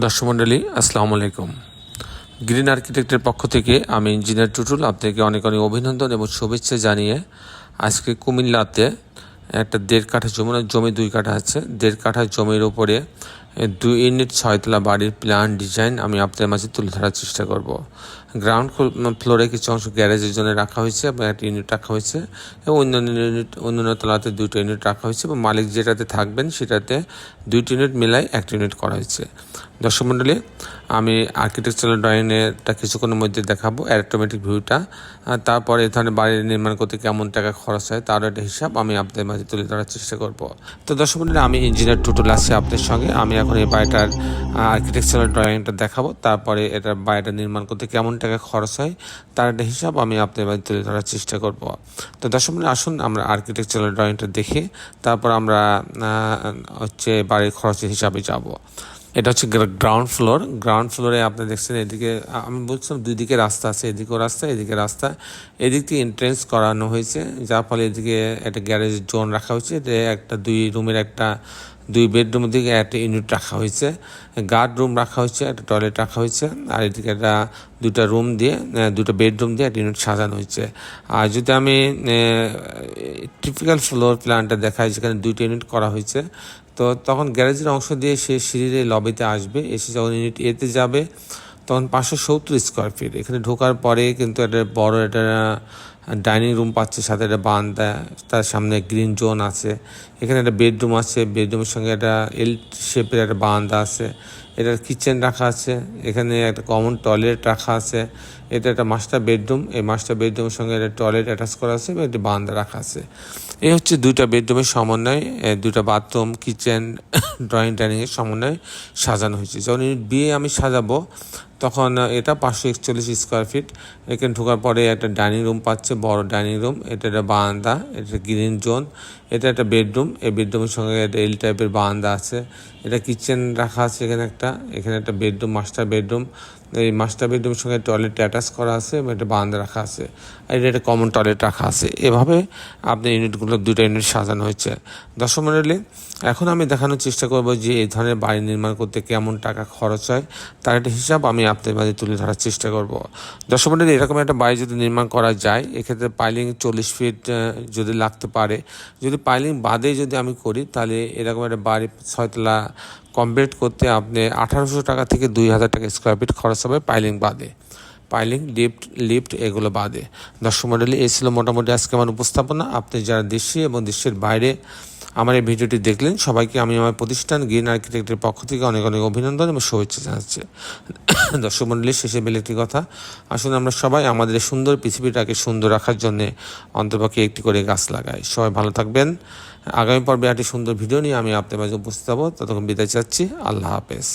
দর্শক মণ্ডলী, আসসালামু আলাইকুম। গ্রিন আর্কিটেক্টের পক্ষ থেকে আমি ইঞ্জিনিয়ার টুটুল আপনাকে অনেক অনেক অভিনন্দন এবং শুভেচ্ছা জানিয়ে আজকে কুমিল্লাতে একটা দেড় কাঠা জমি জমি দুই কাঠা আছে। দেড় কাঠা জমির ওপরে দুই ইউনিট ছয়তলা বাড়ির প্ল্যান ডিজাইন আমি আপনাদের মাঝে তুলে ধরার চেষ্টা করব। গ্রাউন্ড ফ্লোরে কিছু অংশ গ্যারেজের জন্য রাখা হয়েছে এবং একটা ইউনিট রাখা হয়েছে এবং অন্যান্য ইউনিট অন্যান্য তলাতে দুটো ইউনিট রাখা হয়েছে এবং মালিক যেটাতে থাকবেন সেটাতে দুইটি ইউনিট মিলাই একটা ইউনিট করা হয়েছে। দর্শক মণ্ডলী আমি আর্কিটেকচারাল ড্রয়িংটা কিছুক্ষণের মধ্যে দেখাবো অ্যারোটোমেটিক ভিউটা তারপরে এই ধরনের বাড়ি নির্মাণ করতে কেমন টাকা খরচ হয় তার একটা হিসাব আমি আপনাদের মাঝে তুলে ধরার চেষ্টা করব। তো দর্শক মণ্ডলী আমি ইঞ্জিনিয়ার টুটুল আছি আপনাদের সঙ্গে। আমি এখন এই বাড়িটার আর্কিটেকচারাল ড্রয়িংটা দেখাবো, তারপরে এটা বাড়িটা নির্মাণ করতে কেমন টাকা খরচ হয়, তার একটা হিসাব আমি আপনার বাড়ি তুলে ধরার চেষ্টা করব। তো মণ্ডলী আসুন আমরা আর্কিটেকচারাল ড্রয়িংটা দেখে, তারপর আমরা হচ্ছে বাড়ির খরচের হিসাবে যাব। এটা হচ্ছে গ্রাউন্ড ফ্লোর গ্রাউন্ড ফ্লোরে আপনি দেখছেন এদিকে আমি বলছিলাম দুই দিকে রাস্তা আছে, এদিকেও রাস্তা, এদিকে রাস্তা। এদিক থেকে এন্ট্রেন্স করানো হয়েছে, যার ফলে এদিকে একটা গ্যারেজ জোন রাখা হয়েছে, যে একটা দুই রুমের একটা, দুই বেডরুমের দিকে একটা ইউনিট রাখা হয়েছে। গার্ড রুম রাখা হয়েছে, একটা টয়লেট রাখা হয়েছে, আর এদিকে একটা দুটা রুম দিয়ে দুটো বেডরুম দিয়ে একটা ইউনিট সাজানো হয়েছে। আর যদি আমি টিপিক্যাল ফ্লোর প্ল্যানটা দেখাই, যেখানে দুইটা ইউনিট করা হয়েছে তো তখন গ্যারেজের অংশ দিয়ে সে সিঁড়ির লবিতে আসবে, এসে যখন ইউনিট এতে যাবে, তখন পাঁচশো সত্তর স্কোয়ার ফিট এখানে ঢোকার পরে কিন্তু একটা বড় একটা ডাইনিং রুম পাচ্ছে, সাথে একটা বারান্দা, তার সামনে গ্রিন জোন আছে, এখানে একটা বেডরুম আছে, বেডরুমের সঙ্গে একটা এল শেপের একটা বারান্দা আছে এটার কিচেন রাখা আছে, এখানে একটা কমন টয়লেট রাখা আছে, এটা একটা মাস্টার বেডরুম, এই মাস্টার বেডরুমের সঙ্গে একটা টয়লেট অ্যাটাচ করা আছে এবং একটি বারান্দা রাখা আছে। এই হচ্ছে দুইটা বেডরুমের সমন্বয় দুইটা বাথরুম কিচেন ড্রয়িং ডাইনিংয়ের সমন্বয় সাজানো হয়েছে। যখন ইউনিট বিয়ে আমি সাজাবো, তখন এটা পাঁচশো একচল্লিশ স্কোয়ার ফিট এখানে ঢোকার পরে একটা ডাইনিং রুম পাচ্ছে বড় ডাইনিং রুম এটা একটা বারান্দা এটা গ্রিন জোন এটা একটা বেডরুম। এই বেডরুমের সঙ্গে একটা এল টাইপের বারান্দা আছে। এটা কিচেন রাখা আছে এখানে একটা। এখানে একটা বেডরুম মাস্টার বেডরুম। এই মাস্টার বেডরুমের সঙ্গে টয়লেট অ্যাটাচ করা আছে এবং একটা বারান্দা রাখা আছে। আর এটা একটা কমন টয়লেট রাখা আছে। এভাবে আপনার ইউনিটগুলো দুটো ইউনিট সাজানো হয়েছে। দশ মডেলে এখন আমি দেখানোর চেষ্টা করব যে এই ধরনের বাড়ি নির্মাণ করতে কেমন টাকা খরচ হয়, তার একটা হিসাব আমি আপনাদের মাঝে তুলে ধরার চেষ্টা করব। দশ মডেলে এরকম একটা বাড়ি যদি নির্মাণ করা যায়, এক্ষেত্রে পাইলিং চল্লিশ ফিট যদি লাগতে পারে, যদি পাইলিং বাদে যদি আমি করি, তাহলে এরকম একটা বাড়ি ছয়তলা কমপ্লিট করতে আপনি আঠারোশো টাকা থেকে দুই হাজার টাকা স্কোয়ার ফিট খরচ হবে পাইলিং বাদে। পাইলিং লিফট লিফট এগুলো বাদে। দর্শক মডেলে এই ছিল মোটামুটি আজকে আমার উপস্থাপনা। আপনি যারা দেশে এবং দেশের বাইরে আমার এই ভিডিওটি দেখলেন, সবাইকে আমি আমার প্রতিষ্ঠান গ্রিন আর্কিটেক্টের পক্ষ থেকে অনেক অনেক অভিনন্দন এবং শুভেচ্ছা জানাচ্ছি। দর্শক মণ্ডলীর শেষে বেলে একটি কথা। আসলে আমরা সবাই আমাদের সুন্দর পৃথিবীটাকে সুন্দর রাখার জন্যে অন্তর্পক্ষে একটি করে গাছ লাগাই। সবাই ভালো থাকবেন। আগামী পর্বে একটি সুন্দর ভিডিও নিয়ে আমি আপনার মাঝে উপস্থিত হব। ততক্ষণ বিদায় চাচ্ছি। আল্লাহ হাফেজ।